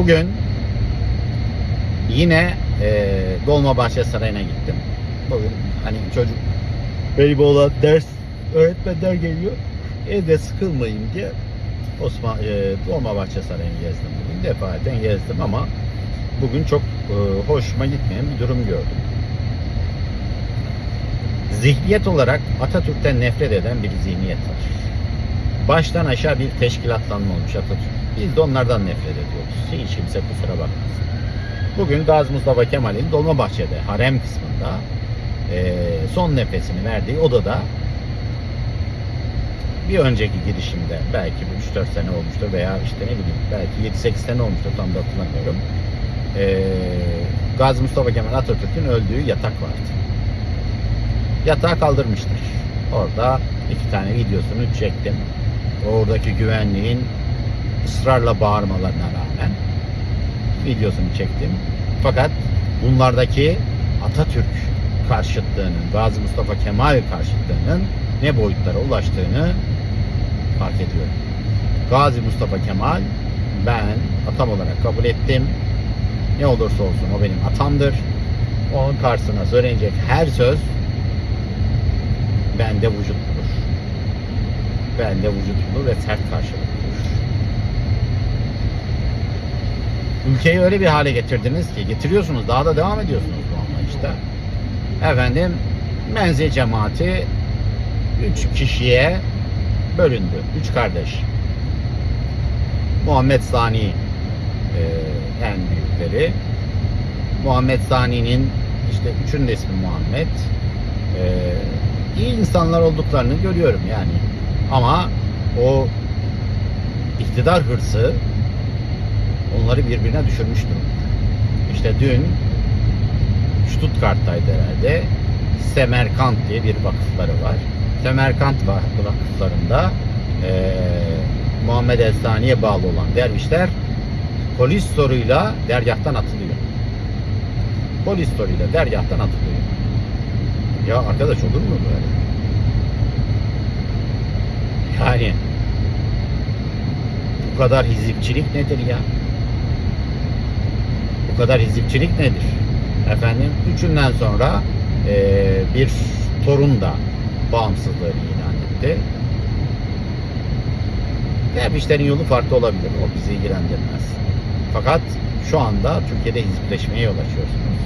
Bugün yine e, Dolmabahçe Sarayı'na gittim. Bugün hani çocuk Beyboğlu'na ders öğretmenler geliyor. Evde sıkılmayayım diye Osman e, Dolmabahçe Sarayı'nı gezdim bugün. Defaten gezdim ama bugün çok e, hoşuma gitmeyen bir durum gördüm. Zihniyet olarak Atatürk'ten nefret eden bir zihniyet var. Baştan aşağı bir teşkilatlanma olmuş Atatürk. Biz de onlardan nefret ediyoruz. Hiç kimse kusura bakmasın. Bugün Gazi Mustafa Kemal'in Dolmabahçe'de harem kısmında eee, son nefesini verdiği odada bir önceki girişimde belki bir 3-4 sene olmuştur veya işte ne bileyim belki 7-8 sene olmuştur tam da hatırlamıyorum. Eee Gazi Mustafa Kemal Atatürk'ün öldüğü yatak vardı. Yatağı kaldırmışlar. Orada iki tane videosunu çektim. Oradaki güvenliğin ısrarla bağırmalarına rağmen videosunu çektim. Fakat bunlardaki Atatürk karşıtlığının, Gazi Mustafa Kemal karşıtlığının ne boyutlara ulaştığını fark ediyorum. Gazi Mustafa Kemal ben atam olarak kabul ettim. Ne olursa olsun o benim atamdır. Onun karşısına söylenecek her söz bende vücut bulur. Bende vücut bulur ve sert karşılık bulur. Ülkeyi öyle bir hale getirdiniz ki getiriyorsunuz daha da devam ediyorsunuz bu anlayışta. Efendim menzil cemaati üç kişiye bölündü. Üç kardeş. Muhammed Sani e, en büyükleri. Muhammed Sani'nin işte üçün de ismi Muhammed. E, iyi insanlar olduklarını görüyorum yani. Ama o iktidar hırsı onları birbirine düşürmüş durumda. İşte dün Stuttgart'taydı herhalde. Semerkant diye bir vakıfları var. Semerkant va- vakıflarında eee Muhammed Elsani'ye bağlı olan dervişler polis soruyla dergahtan atılıyor. Polis soruyla dergahtan atılıyor. Ya arkadaş olur mu böyle? Yani bu kadar hizipçilik nedir ya? Kadar hizipçilik nedir? Efendim üçünden sonra eee, bir torun da bağımsızlığını ilan etti. Dervişlerin yolu farklı olabilir. O bizi ilgilendirmez. Fakat şu anda Türkiye'de hizipleşmeye yol açıyorsunuz.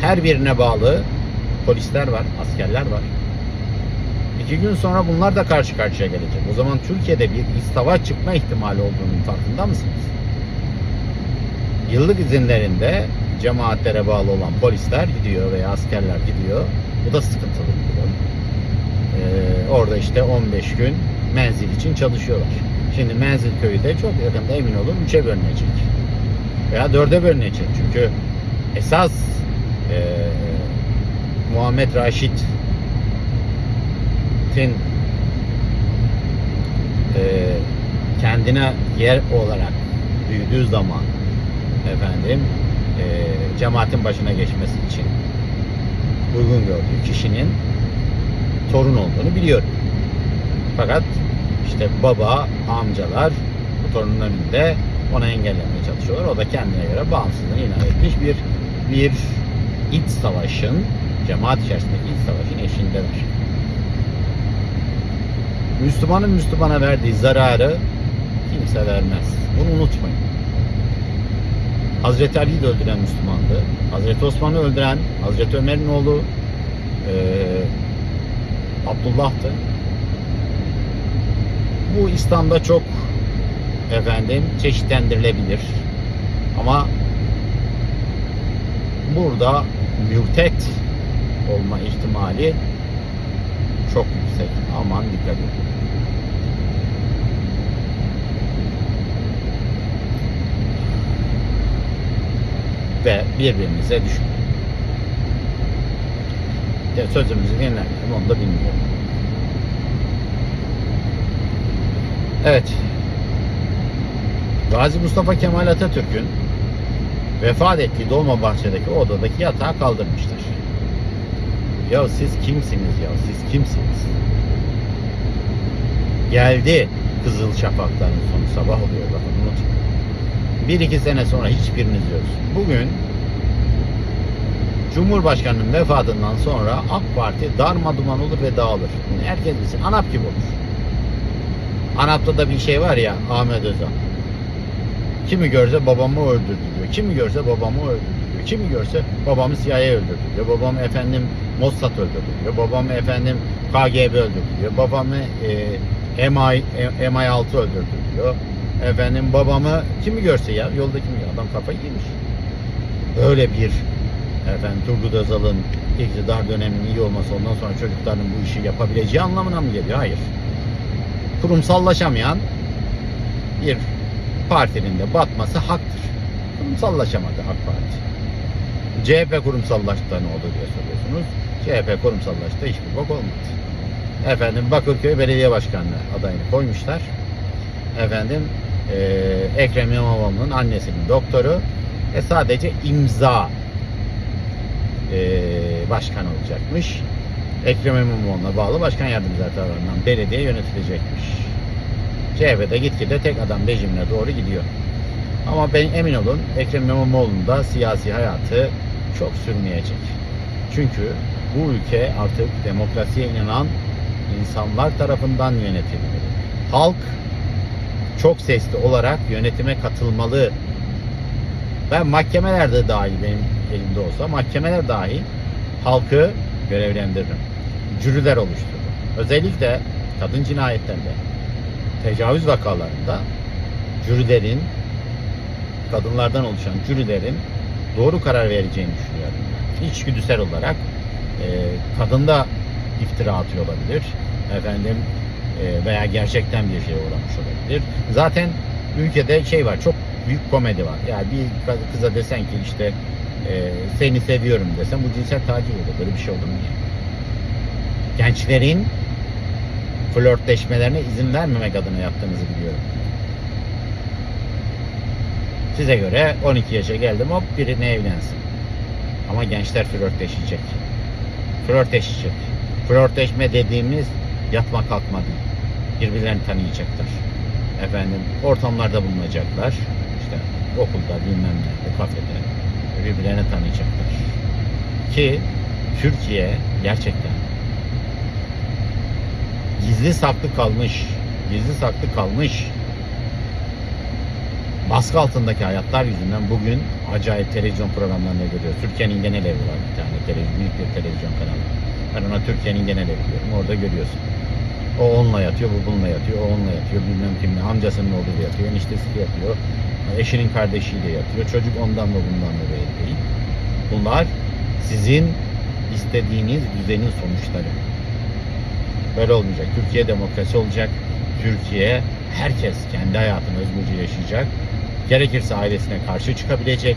Her birine bağlı polisler var, askerler var. İki gün sonra bunlar da karşı karşıya gelecek. O zaman Türkiye'de bir iç savaş çıkma ihtimali olduğunun farkında mısınız? Yıllık izinlerinde cemaatlere bağlı olan polisler gidiyor veya askerler gidiyor. Bu da sıkıntılı bir durum. Ee, orada işte 15 gün menzil için çalışıyorlar. Şimdi menzil köyü de çok yakında emin olun 3'e bölünecek. Veya 4'e bölünecek. Çünkü esas e, Muhammed Raşit'in e, kendine yer olarak büyüdüğü zaman efendim e, cemaatin başına geçmesi için uygun gördüğü kişinin torun olduğunu biliyorum. Fakat işte baba, amcalar bu torunun önünde ona engellemeye çalışıyorlar. O da kendine göre bağımsızlığını ilan etmiş bir bir iç savaşın cemaat içerisindeki iç savaşın eşiğindeler. Müslümanın Müslümana verdiği zararı kimse vermez. Bunu unutmayın. Hazreti Ali'yi de öldüren Müslümandı. Hazreti Osman'ı öldüren Hazreti Ömer'in oğlu eee Abdullah'tı. Bu İslam'da çok efendim çeşitlendirilebilir. Ama burada mürtet olma ihtimali çok yüksek. Aman dikkat edin. Ve birbirinize düşmeyin. Ya sözümüzü dinler miyim onu da bilmiyorum. Evet. Gazi Mustafa Kemal Atatürk'ün vefat ettiği Dolmabahçe'deki odadaki yatağı kaldırmışlar. Ya siz kimsiniz ya? Siz kimsiniz? Geldi Kızıl Şafakların sonu sabah oluyor bakın unutmayın. Bir iki sene sonra hiçbiriniz yoksun. Bugün Cumhurbaşkanının vefatından sonra AK Parti darma duman olur ve dağılır. Herkes bilsin. ANAP gibi olur. ANAP'ta da bir şey var ya Ahmet Özal. Kimi görse babamı öldürdü diyor. Kimi görse babamı öldürdü diyor. Kimi görse babamı CIA öldürdü diyor. Babamı efendim Mossad öldürdü diyor. Babamı efendim KGB öldürdü diyor. Babamı e, MI, e, MI6 öldürdü diyor. Efendim babamı kimi görse ya yolda kimi adam kafayı yemiş. Öyle bir efendim Turgut Özal'ın iktidar döneminin iyi olması ondan sonra çocukların bu işi yapabileceği anlamına mı geliyor? Hayır. Kurumsallaşamayan bir partinin de batması haktır. Kurumsallaşamadı AK Parti. CHP kurumsallaştı ne oldu diye soruyorsunuz. CHP kurumsallaştı hiçbir bok olmadı. Efendim Bakırköy Belediye Başkanlığı adayını koymuşlar. Efendim eee Ekrem İmamoğlu'nun annesinin doktoru ve sadece imza eee, başkan olacakmış. Ekrem İmamoğlu'na bağlı başkan yardımcıları tarafından belediye yönetilecekmiş. CHP'de gitgide tek adam rejimine doğru gidiyor. Ama ben emin olun Ekrem İmamoğlu'nun da siyasi hayatı çok sürmeyecek. Çünkü bu ülke artık demokrasiye inanan insanlar tarafından yönetilmeli. Halk çok sesli olarak yönetime katılmalı. Ben mahkemelerde dahil benim elimde olsa mahkemeler dahil halkı görevlendiririm. Jüriler oluştururum. Özellikle kadın cinayetlerinde tecavüz vakalarında jürilerin kadınlardan oluşan jürilerin doğru karar vereceğini düşünüyorum. İçgüdüsel olarak e, kadında iftira atıyor olabilir. Efendim veya gerçekten bir şeye uğramış olabilir. Zaten ülkede şey var çok büyük komedi var. Yani bir kız- kıza desen ki işte e, seni seviyorum desen bu cinsel taciz olur. Böyle bir şey olur mu? ya? Gençlerin flörtleşmelerine izin vermemek adına yaptığınızı biliyorum. Size göre 12 yaşa geldim hop birine evlensin. Ama gençler flörtleşecek. Flörtleşecek. Flörtleşme dediğimiz yatma kalkma. Birbirlerini tanıyacaklar. Efendim ortamlarda bulunacaklar. İşte okulda bilmem nerede kafede birbirlerini tanıyacaklar. Ki Türkiye gerçekten gizli saklı kalmış, gizli saklı kalmış baskı altındaki hayatlar yüzünden bugün acayip televizyon programlarını görüyoruz. Türkiye'nin genel evi var bir tane televizyon, büyük bir televizyon kanalı. Ben ona Türkiye'nin genel evi diyorum. Orada görüyorsun. O onunla yatıyor, bu bununla yatıyor, o onunla yatıyor, bilmem kimle, amcasının oğlu da yatıyor, eniştesi de yatıyor, eşinin kardeşiyle yatıyor, çocuk ondan mı bundan mı belli değil. Bunlar sizin istediğiniz düzenin sonuçları. Böyle olmayacak. Türkiye demokrasi olacak. Türkiye herkes kendi hayatını özgürce yaşayacak. Gerekirse ailesine karşı çıkabilecek.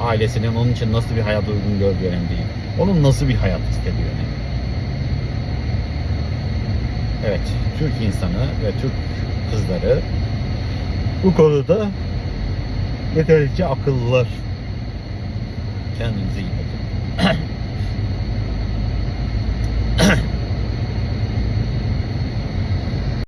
Ailesinin onun için nasıl bir hayat uygun gördüğü önemli değil. Onun nasıl bir hayat istediği önemli. Evet, Türk insanı ve Türk kızları bu konuda yeterince akıllılar. Kendinize iyi bakın.